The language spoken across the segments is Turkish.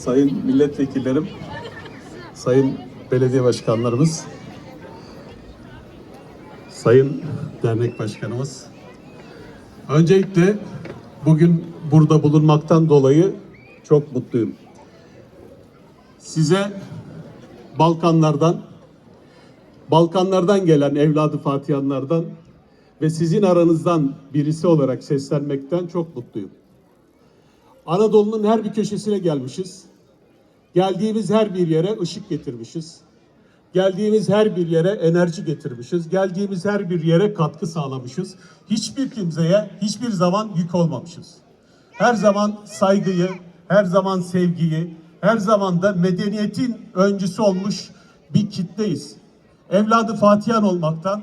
sayın milletvekillerim, sayın belediye başkanlarımız, sayın dernek başkanımız. Öncelikle bugün burada bulunmaktan dolayı çok mutluyum. Size Balkanlardan, Balkanlardan gelen evladı Fatihanlardan ve sizin aranızdan birisi olarak seslenmekten çok mutluyum. Anadolu'nun her bir köşesine gelmişiz. Geldiğimiz her bir yere ışık getirmişiz. Geldiğimiz her bir yere enerji getirmişiz. Geldiğimiz her bir yere katkı sağlamışız. Hiçbir kimseye hiçbir zaman yük olmamışız. Her zaman saygıyı, her zaman sevgiyi, her zaman da medeniyetin öncüsü olmuş bir kitleyiz. Evladı Fatihan olmaktan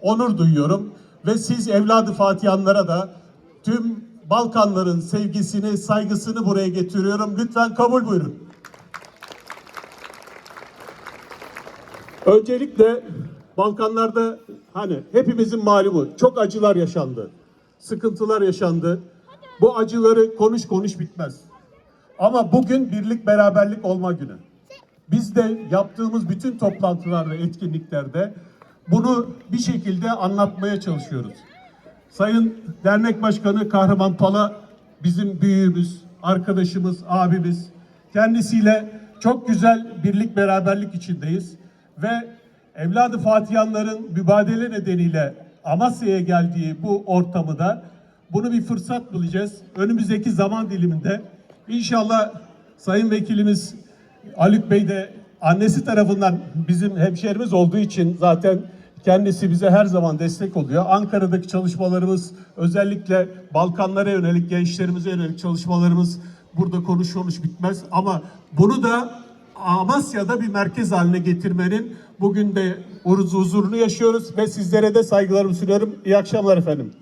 onur duyuyorum ve siz evladı Fatihanlara da tüm Balkanların sevgisini, saygısını buraya getiriyorum. Lütfen kabul buyurun. Öncelikle Balkanlarda hani hepimizin malumu çok acılar yaşandı. Sıkıntılar yaşandı. Bu acıları konuş konuş bitmez. Ama bugün birlik beraberlik olma günü. Biz de yaptığımız bütün toplantılarda, etkinliklerde bunu bir şekilde anlatmaya çalışıyoruz. Sayın Dernek Başkanı Kahraman Pala bizim büyüğümüz, arkadaşımız, abimiz. Kendisiyle çok güzel birlik beraberlik içindeyiz. Ve evladı Fatihanların mübadele nedeniyle Amasya'ya geldiği bu ortamı da bunu bir fırsat bulacağız. Önümüzdeki zaman diliminde inşallah Sayın Vekilimiz Haluk Bey de annesi tarafından bizim hemşehrimiz olduğu için zaten kendisi bize her zaman destek oluyor. Ankara'daki çalışmalarımız özellikle Balkanlara yönelik, gençlerimize yönelik çalışmalarımız burada konuş konuş bitmez. Ama bunu da Amasya'da bir merkez haline getirmenin bugün de huzurunu yaşıyoruz ve sizlere de saygılarımı sunuyorum. İyi akşamlar efendim.